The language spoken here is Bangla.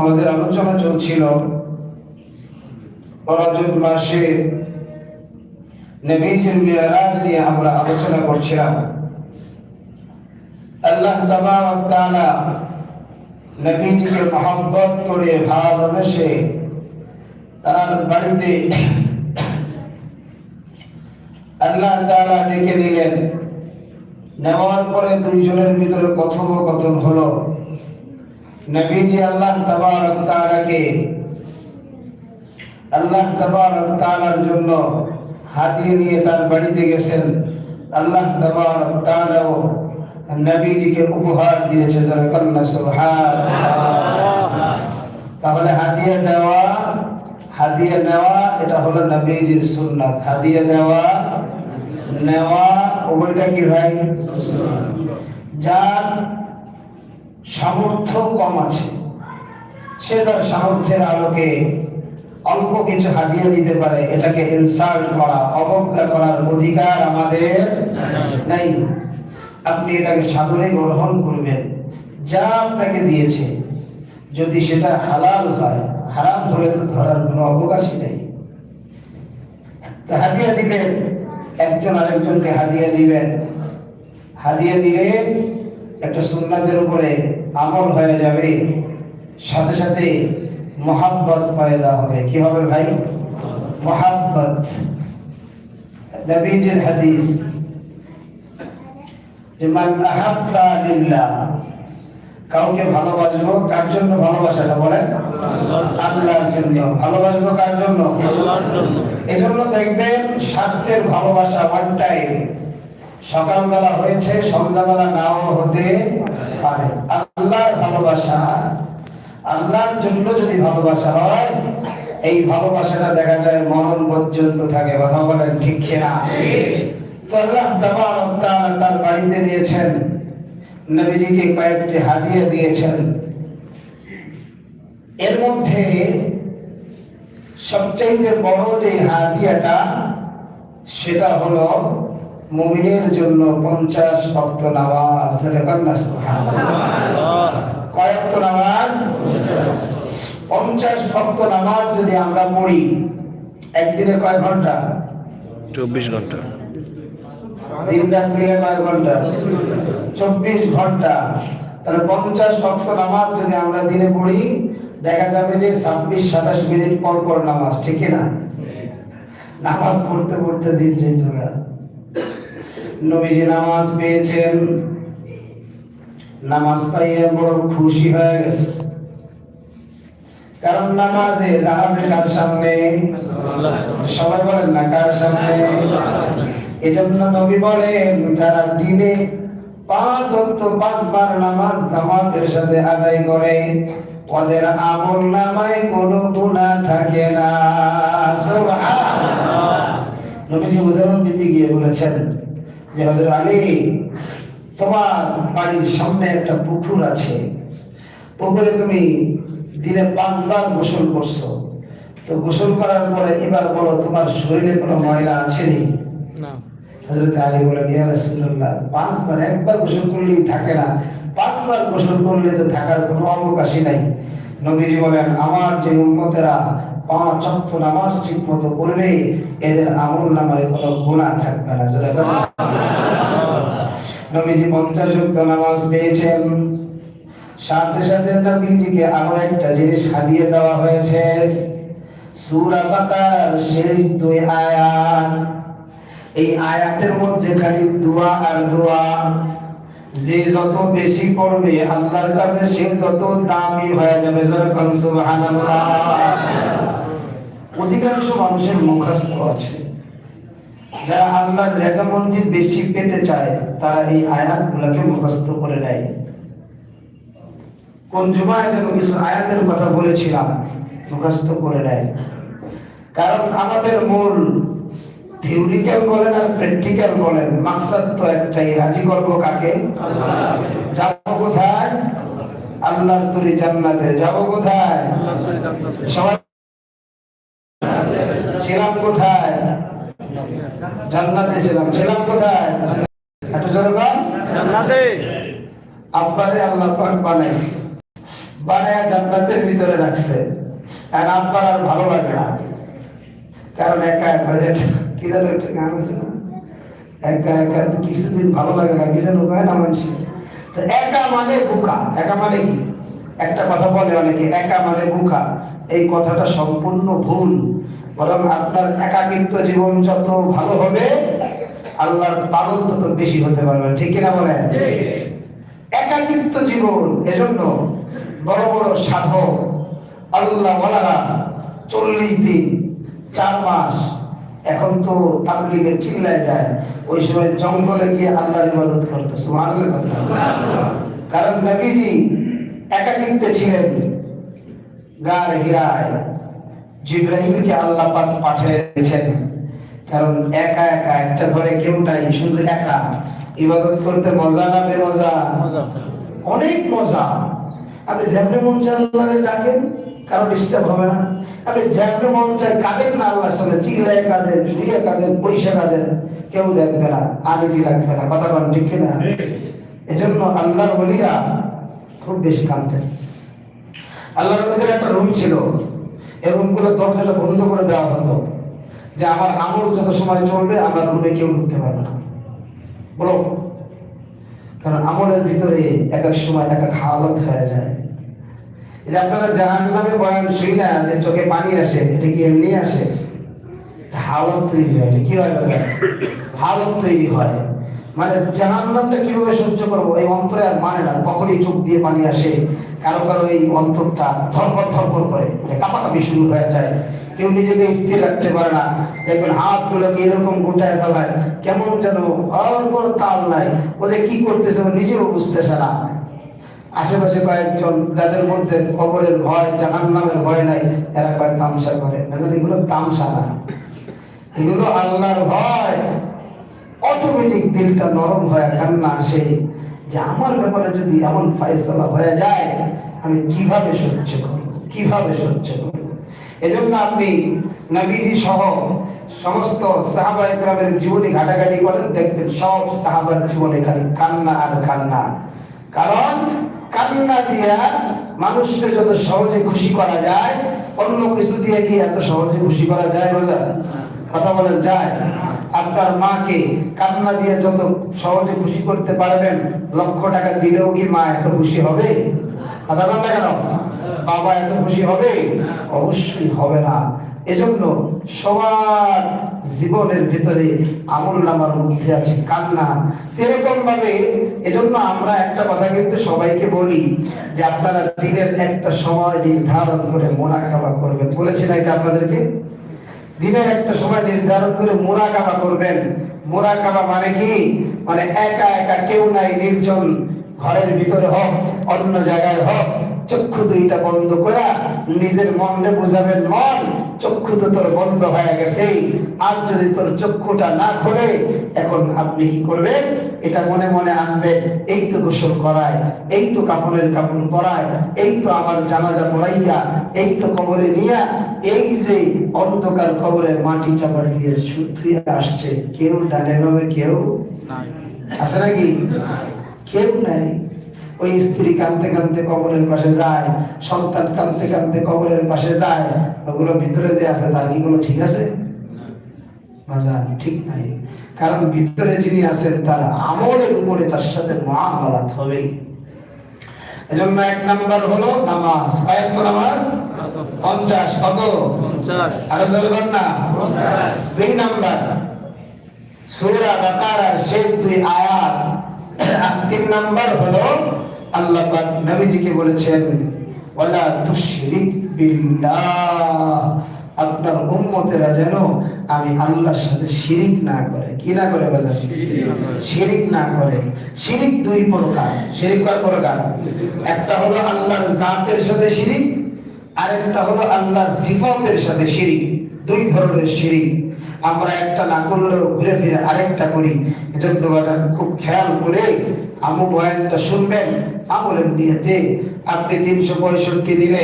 আমাদের আলোচনা চলছিল রজব মাসে আমরা আলোচনা করছিলাম। তার বাড়িতে আল্লাহ ডেকে নিলেন। নেওয়ার পরে দুইজনের ভিতরে কথোপকথন হলো। নবীজি আল্লাহ তাবারক তাআলাকে আল্লাহ তাবারক তাআলার জন্য হাতিয়ে নিয়ে তার বাড়িতে গেছেন। আল্লাহ তাবারক তাআলাও নবীজিকে উপহার দিয়েছে কন্যা সুবহানাল্লাহ। তাহলে হাদিয়া দেওয়া হাদিয়া নেওয়া, এটা হলো নবীজির সুন্নাত। হাদিয়া দেওয়া নেওয়া উভয়টা কি ভাই? যার সামর্থ্য কম আছে। সে তার সামর্থ্যের আলোকে অল্প কিছু হাদিয়া দিতে পারে। এটাকে ইনসাল্ট করা, অবজ্ঞা করার অধিকার আমাদের নাই। আপনি এটাকে সাদরে গ্রহণ করবেন। যা আপনাকে দিয়েছে, যদি সেটা হালাল হয়, হারাম হলে তো ধরার কোনো অবকাশই নেই। হাদিয়া দিবেন একজন আরেকজনকে হাদিয়া দিবেন হাদিয়া দিলে একটা সুন্নাতের উপরে আমল হয়ে যাবে। সাথে সাথে মোহাব্বত পয়দা হবে। কি হবে ভাই? মোহাব্বত। নবীজির হাদিস যে মান আহাব্বা লিল্লাহ। কাউকে ভালোবাসবো? কার জন্য ভালোবাসাটা বলেন? আল্লাহর জন্য। ভালোবাসবো কার জন্য? আল্লাহর জন্য। এজন্য দেখবেন স্বার্থের ভালোবাসা ওয়ান টাইম সকালবেলা হয়েছে, সন্ধ্যাবেলা নাও হতে পারে। আল্লাহর ভালোবাসা, আল্লাহর জন্য যদি ভালোবাসা হয়, এই ভালোবাসাটা দেখা যায় মরণ পর্যন্ত থাকে, কথা বলেন ঠিক তাআলা তার বাড়িতে দিয়েছেন, নবীজিকে কয়েকটি দিয়েছেন। এর মধ্যে সবচাইতে বড় যে হাদিয়াটা, সেটা হলো মুমিনের জন্য পঞ্চাশ ভক্ত নামাজ কয়েকত নামাজ? পঞ্চাশ ভক্ত নামাজ যদি আমরা পড়ি একদিনে কয় ঘণ্টা? চব্বিশ ঘণ্টা। দিন রাত মিলে কয় ঘণ্টা? চব্বিশ ঘণ্টা। তাহলে পঞ্চাশ ভক্ত নামাজ যদি আমরা দিনে পড়ি দেখা যাবে যে ছাব্বিশ সাতাশ মিনিট পর পর নামাজ ঠিক না? নামাজ পড়তে পড়তে দিন যেত। নবীজি নামাজ পেয়েছেন। নামাজ পাইয়ে বড় খুশি হয়ে গেছে। কারণ নামাজে দাঁড়াবে কার সামনে? সবাই বলেন না, কার সামনে? এজন্য নবী বলেন, যারা দিনে পাঁচ অক্ট পাঁচবার নামাজ জামাতের সাথে আদায় করে, ওদের আমল নামায় কোনো গুনাহ থাকে না। নবীজি উদাহরণ দিতে গিয়ে বলেছেন যে হযরত আলী তোমার বাড়ির সামনে একটা পুকুর আছে পুকুরে তুমি দিনে পাঁচবার গোসল করছ। তো গোসল করার পরে এবার বলো তোমার শরীরে কোনো ময়লা আছে নি। হযরত আলী বলেন ইয়া রাসূলুল্লাহ পাঁচবার একবার গোসল করলেই থাকে না। পাঁচবার গোসল করলে তো থাকার কোনো অবকাশই নাই। নবীজি বলেন আমার যে উম্মতেরা পাঁচ ওয়াক্ত নামাজ ঠিকমতো পড়বে এদের আমল নামায় কোনো গুনাহ থাকবে না। নবীজি পঞ্চাশ নামাজ পেয়েছেন। সাথে সাথে নবীজিকে আরও একটা জিনিস হাদিয়ে দেওয়া হয়েছে। বাকারার শেষ দুই আয়াত। এই আয়াতের মধ্যে খালি দোয়া আর দোয়া। যে যত বেশি পড়বে, আল্লাহর কাছে সে তত দামি হয়ে যাবে। সুবহানাল্লাহ। অধিকাংশ মানুষের মুখস্থ আছে। যারা আল্লাহর রেজামন্দি বেশি পেতে চায়, তারা এই আয়াতগুলোকে মুখস্থ করে নেয়। কোন জুমায় যেন কিছু আয়াতের কথা বলেছিলাম, মুখস্থ করে নেয়। কারণ আমাদের মূল থিওরিক্যাল বলেন আর প্র্যাকটিক্যাল বলেন, মাকসাদ তো একটাই, রাজি করব কাকে? যাব কোথায়? আল্লাহর তরি জান্নাতে, যাব কোথায়? সবাই কোথায়? জান্নাতে ছিলাম। ছিলাম কোথায়? একটু জোরে বল। জান্নাতে। আব্বারে আল্লাহ পাক বানাইছে। বানায়া জান্নাতের ভিতরে রাখছে। আর আপনার আর ভালো লাগে না। কারণ একা একা কি যেন একটা গান আছে না? একা একা কিছুদিন ভালো লাগে না। কি কয় না মানুষ তো একা মানে বোকা। একা মানে কি? একটা কথা বলে অনেকে একা মানে বোকা। এই কথাটা সম্পূর্ণ ভুল। বরং আপনার একাকিত্ব জীবন যত ভালো হবে, আল্লাহর পাগল তত বেশি হতে পারবে। ঠিক কিনা বলে একাকিত্ব জীবন, এজন্য বড় বড় সাধক, আল্লাহ ওয়ালারা চল্লিশ দিন, চার মাস এখন তো তাবলিগের চিল্লায় যায়। ওই সময় জঙ্গলে গিয়ে আল্লাহর ইবাদত করতো। কারণ নবীজি একাকিত্বে ছিলেন। গার হিরায়। জিব্রাহিমকে আল্লাহ পাক পাঠিয়েছেন। কারণ একা একা একটা ঘরে কেউ নাই শুধু একা। ইবাদত করতে মজা না বেমজা অনেক মজা। আপনি যেমনি মন চায় আল্লাহরে ডাকেন কারও ডিস্টার্ব হবে না। আপনি যেমনি মন চায় কাঁদেন না আল্লাহর সঙ্গে চিল্লায় কাঁদেন শুয়ে কাঁদেন পয়সা কাঁদেন কেউ দেখবে না আনিজি লাগবে না কথা বলেন ঠিক কিনা? এজন্য আল্লাহর বলিরা খুব বেশি কাঁদতেন। আল্লাহর নবীর একটা রুম ছিল। এই রুমগুলো দরজাটা বন্ধ করে দেওয়া হতো যে আমার আমল যত সময় চলবে, আমার রুমে কেউ ঢুকতে পারবে না। বলো, কারণ আমলের ভিতরে এক এক সময় এক এক হালত হয়ে যায়। যে আপনারা জাহান নামে বয়ান শুই না, যে চোখে পানি আসে, এটা কি এমনি আসে? হালত তৈরি হয় কি হয়? হালত তৈরি হয়। মানে জাহান নামটা কীভাবে সহ্য করব? এই অন্তরে আর মানে না। তখনই চোখ দিয়ে পানি আসে, কারও কারও এই অন্তরটা ধরপর ধরপর করে। কাপাকাপি শুরু হয়ে যায়। কেউ নিজেকে স্থির রাখতে পারে না। দেখবেন হাত গুলোকে এরকম গোটায় ফেলায়, কেমন যেন আর কোনো তাল নাই। ও যে কি করতেছে নিজেও বুঝতেছে না। আশেপাশে কয়েকজন, যাদের মধ্যে কবরের ভয় জাহান নামের ভয় নাই এরা কয়েক তামসা করে। এগুলো তামসা না। এগুলো আল্লাহর ভয়। অটোমেটিক দিলটা নরম হয়ে কান্না আসে। যে আমার ব্যাপারে যদি এমন ফায়সালা হয়ে যায়, আমি কীভাবে সহ্য করব? কীভাবে সহ্য করব? এজন্য আপনি নবীজি সহ সমস্ত সাহাবা একরামের জীবনী ঘাটাঘাটি করেন, দেখবেন সব সাহাবার জীবনে খালি কান্না আর কান্না। কারণ কান্না দিয়া মানুষকে যত সহজে খুশি করা যায়, অন্য কিছু দিয়ে কি এত সহজে খুশি করা যায়, বোঝা? কথা বলেন, যায়? আপনার মাকে কান্না দিয়ে যত সহজে খুশি করতে পারবেন, লক্ষ টাকা দিলেও কি মা এত খুশি হবে? কেন বাবা এত খুশি হবে? অবশ্যই হবে না। এজন্য সবার জীবনের ভিতরে আমল নামার মধ্যে আছে কান্না। এরকম ভাবে এজন্য আমরা একটা কথা কিন্তু সবাইকে বলি যে আপনারা দিনের একটা সময় নির্ধারণ করে মোনাকাবা করবেন। বলেছি না এটা আপনাদেরকে? দিনের একটা সময় নির্ধারণ করে মোরাকাবা করবেন। মোরাকাবা মানে কি? মানে একা একা কেউ নাই, নির্জন ঘরের ভিতরে হোক, অন্য জায়গায় হোক, চক্ষু দুইটা বন্ধ করা নিজের মনে বুঝাবেন, মন, চক্ষু তো তোর বন্ধ হয়ে গেছে আর যদি তোর চক্ষুটা না খোলে, এখন আপনি কি করবেন? এটা মনে মনে আনবে এই তো গোসল করায় এই তো কাপড়ের কাপড় পরায় এই তো আমার জানাজা পড়াইয়া এই তো কবরে নিয়া এই যে অন্ধকার কবরের মাটি চাপা দিয়ে শুয়ে আসছে কেউ ডানে নামে কেউ আছে নাকি? কেউ নাই। ওই স্ত্রী কানতে কানতে কবরের পাশে যায় সন্তান কানতে কানতে কবরের পাশে যায় ওগুলো ভিতরে যে আছে তার কি কোনো ঠিক আছে? বাজার ঠিক নাই। কারণ ভিতরে যিনি আছেন তার আমলের উপরে তার সাথে মহামালাত হবে। এজন্য এক নাম্বার হলো নামাজ। কয়েক নামাজ? পঞ্চাশ। কত? আরও জলগণ না। দুই নাম্বার। সূরা বাকারার শেষ দুই আয়াত। আর তিন নাম্বার হলো আল্লাহ পাক নবীজিকে বলেছেন ওয়ালা তুশরিক বিল্লাহ। আপনার উম্মতেরা যেন আমি আল্লাহর সাথে শিরিক না করে। কি না করে বাজার শিরিক না করে। শিরিক দুই প্রকার। শিরিক কয় প্রকার? একটা হলো আল্লাহর জাতের সাথে শিরিক, আরেকটা হলো আল্লাহর সিফাতের সাথে শিরিক। দুই ধরনের শিরিক। আমরা একটা না করলেও ঘুরে ফিরে আরেকটা করি। এজন্য বাজার খুব খেয়াল করে আমু বয়ানটা শুনবেন, আমলের নিয়েতে। আপনি তিনশো পঁয়ষট্টি দিলে